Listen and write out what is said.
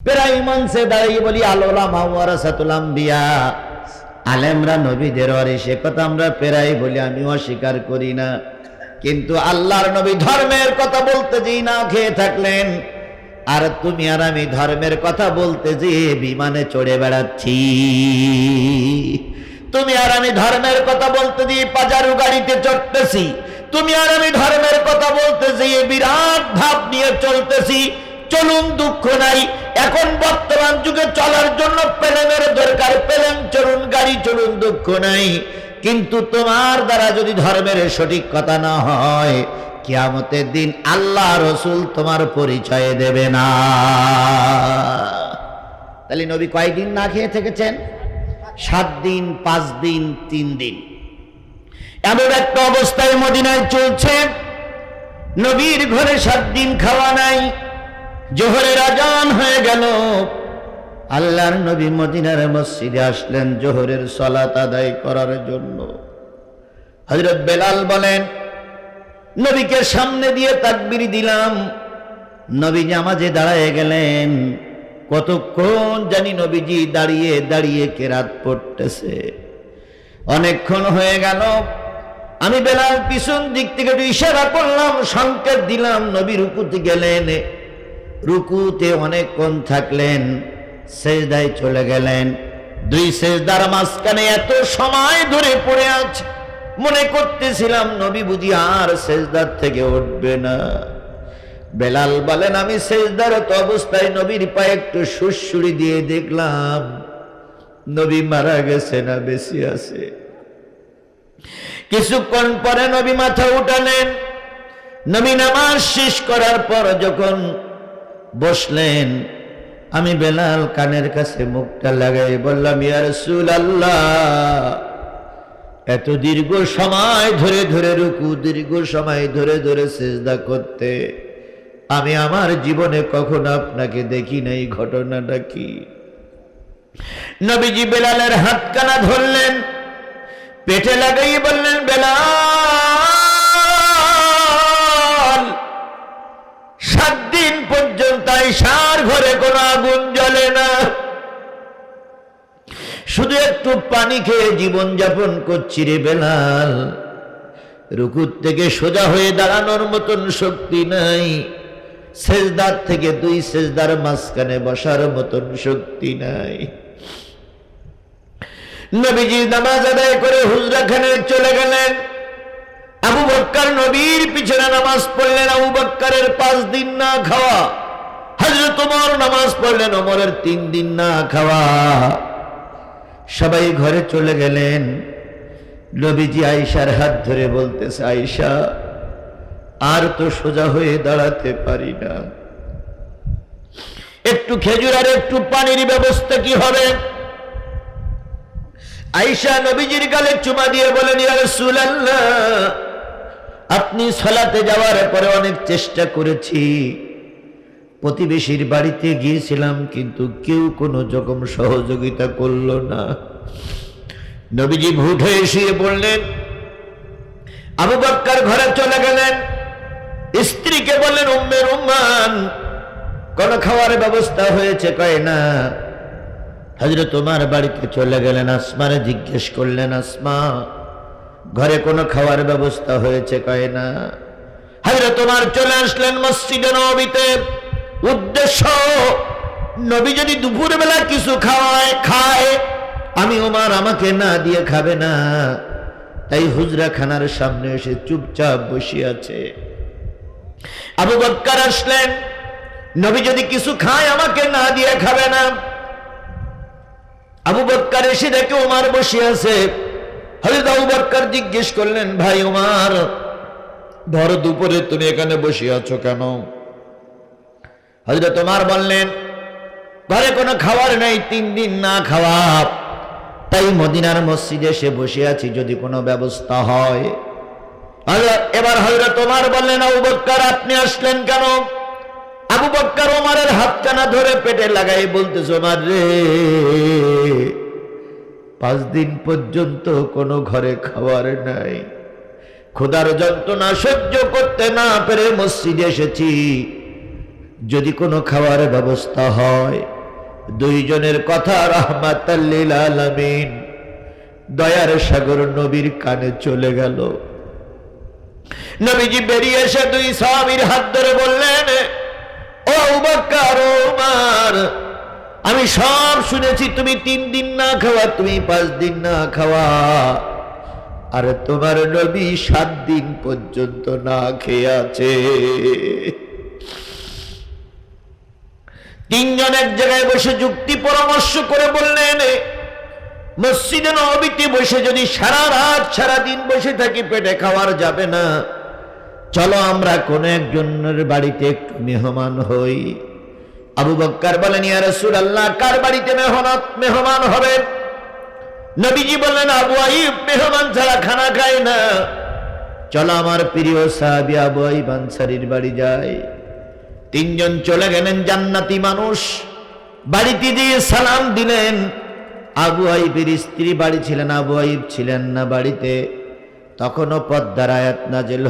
প্রায় মঞ্চে দাঁড়িয়ে বলি আলেমরা নবীদের অরে সে কথা আমরা প্রায় বলি আমি অস্বীকার করি না। কিন্তু আল্লাহর নবী ধর্মের কথা বলতে যেই না খেয়ে থাকলেন, আর তুমি আর আমি ধর্মের কথা বলতে যে বিমানে চড়ে বেড়াচ্ছি। তুমি আর আমি ধর্মের কথা বলতে দিয়ে পাজারু গাড়িতে চড়তেছি, তুমি আর আমি ধর্মের কথা বলতে যেয়ে বিরাট ভাব নিয়ে চলতেছি চলুন দুঃখ নাই। এখন বর্তমান যুগে চলার জন্য প্লেনের দরকার প্লেন চলুন, গাড়ি চলুন, দুঃখ নাই। কিন্তু তোমার দ্বারা যদি ধর্মের সঠিক কথা না হয়, কিয়ামতের দিন আল্লাহ রসুল তোমার পরিচয় দেবে না। তাহলে নবী কয়দিন না খেয়ে থেকেছেন? সাত দিন, পাঁচ দিন, তিন দিন। এমন একটা অবস্থায় মদিনায় চলছে নবীর ঘরে সাত দিন খাওয়া নাই। জোহরের আজান হয়ে গেল। আল্লাহর নবী মদিনার মসজিদে আসলেন জোহরের সলাত আদায় করার জন্য। হজরত বেলাল বলেন, নবীকে সামনে দিয়ে তাকবির দিলাম। নবী জামাজে দাঁড়ায় গেলেন। কতক্ষণ জানি নবীজি দাঁড়িয়ে দাঁড়িয়ে কেরাত পড়তেছে। অনেকক্ষণ হয়ে গেল। আমি বেলাল পিছন দিক থেকে একটু ইশারা করলাম, সংকেত দিলাম, নবী রুকুতে গেলেন। রুকুতে অনেকক্ষণ থাকলেন, সেজদায় চলে গেলেন। দুই সেজদার মাঝখানে এত সময় ধরে পড়ে আছে, মনে করতেছিলাম নবী বুঝি আর সেজদার থেকে উঠবে না। বেলাল বলেন, আমি সেজদারত অবস্থায় নবীর পায়ে একটু সুরসুরি দিয়ে দেখলাম। নবী মারা গেছে না, বেশি আছে। কিছুক্ষণ পরে নবী মাথা উঠালেন। নবী নামাজ শেষ করার পর যখন বসলেন। আমি বেলাল কানের কাছে মুখটা লাগাই বললাম ইয়ার সুল আল্লাহ এত দীর্ঘ সময় ধরে ধরে রুকু, দীর্ঘ সময় ধরে ধরে সেজদা করতে, আমি আমার জীবনে কখনো আপনাকে দেখি নাই, ঘটনাটা কি? নবীজি বেলালের হাতকানা ধরলেন, পেটে লাগাই বললেন, বেলাল দিন পর্যন্ত সার ঘরে কোনো আগুন জ্বলে না। শুধু একটু পানি খেয়ে জীবন যাপন করছি রে বেলাল। রুকুর থেকে সোজা হয়ে দাঁড়ানোর মতন শক্তি নাই। সেজদার থেকে দুই সেজদার মাঝখানে বসার মতন শক্তি নাই। নবীজি নামাজ আদায় করে হুজরাখানে চলে গেলেন। নবীর পিছনে নামাজ পড়লেন আবু বক্কারের পাঁচ দিন না খাওয়া? হজরত ওমর নামাজ পড়লেন ওমরের তিন দিন না খাওয়া? সবাই ঘরে চলে গেলেন। নবীজি আয়েশার হাত ধরে বলতেছে, আয়েশা, আর তো সোজা হয়ে দাঁড়াতে পারি না। একটু খেজুর আর একটু পানির ব্যবস্থা কি হবে? আইসা নবীজির গালে চুমা দিয়ে বলেন, ইয়া রাসূলুল্লাহ আপনি সলাতে যাওয়ার পরে অনেক চেষ্টা করেছি। প্রতিবেশীর বাড়িতে গিয়েছিলাম, কিন্তু কেউ কোনো রকম সহযোগিতা করল না। নবীজি ভূত হয়ে শুয়ে আবু বক্কার ঘরে চলে গেলেন। স্ত্রীকে বললেন উম্মের উম্মান কোন খাওয়ার ব্যবস্থা হয়েছে কয় না? হাজরে তোমার বাড়িতে চলে গেলেন আসমারে জিজ্ঞেস করলেন, আসমা ঘরে কোনো খাওয়ার ব্যবস্থা হয়েছে কয় না? হাজরে তোমার চলে আসলেন মসজিদে নবীতে। উদ্দেশ্য, নবী যদি দুপুর বেলা কিছু খাওয়ায়, খায়, আমি ওমার আমাকে না দিয়ে খাবে না। তাই হুজরা খানার সামনে এসে চুপচাপ বসে আছে। আবু বক্কার আসলেন, নবী যদি কিছু খায়, আমাকে না দিয়ে খাবে না। আবু বক্কার এসে দেখে ওমার বসে আছে। বক্কার জিজ্ঞেস করলেন, ভাই ওমার ধর দুপুরে তুমি এখানে বসে আছো কেন? হয়তো তোমার বললেন, ঘরে কোনো খাবার নেই, তিন দিন না খাওয়া। তাই মদিনার মসজিদে সে বসে আছি, যদি কোনো ব্যবস্থা হয়। এবার হয়তো তোমার বললেন, আবু বক্কার আপনি আসলেন কেন? আবু বক্কার ওমারের হাতখানা ধরে পেটে লাগাই বলতেছে ওমার রে পাঁচ দিন পর্যন্ত কোনো ঘরে খাবার নাই। ক্ষুধার যন্ত্রণা সহ্য করতে না পেরে মসজিদে এসেছি। যদি কোনো খাওয়ার ব্যবস্থা হয়, দুইজনের কথা রহমাতাল্লিল আলামিন, দয়ার সাগর নবীর কানে চলে গেল। নবীজি বেরিয়ে এসে দুই স্বামীর হাত ধরে বললেন ও উমার আমি সব শুনেছি, তুমি তিন দিন না খাওয়া, তুমি পাঁচ দিন না খাওয়া। আর তোমার নবী সাত দিন পর্যন্ত না খেয়ে আছে। তিনজন এক জায়গায় বসে যুক্তি পরামর্শ করে বললেন, মসজিদে নবীতে বসে যদি সারা রাত, সারা দিন বসে থাকি, পেটে খাওয়ার যাবে না। চলো আমরা কোন একজনের বাড়িতে একটু মেহমান হই। আবু বক্কার বলেন, ইয়া রাসূলুল্লাহ, কার বাড়িতে মেহনত, মেহমান হবে? নবীজি বললেন, আবু আইব, মেহমান ছাড়া খানা খায় না। চলো আমার প্রিয় সাহাবী আবু আইব আনসারীর বাড়ি যায় তিনজন চলে গেলেন, জান্নাতি মানুষ। বাড়িতে দিয়ে সালাম দিলেন। আবু আইবের স্ত্রী বাড়ি ছিলেন, আবু আইব ছিলেন না বাড়িতে। তখনও পদ্মার আয়াত নাজেল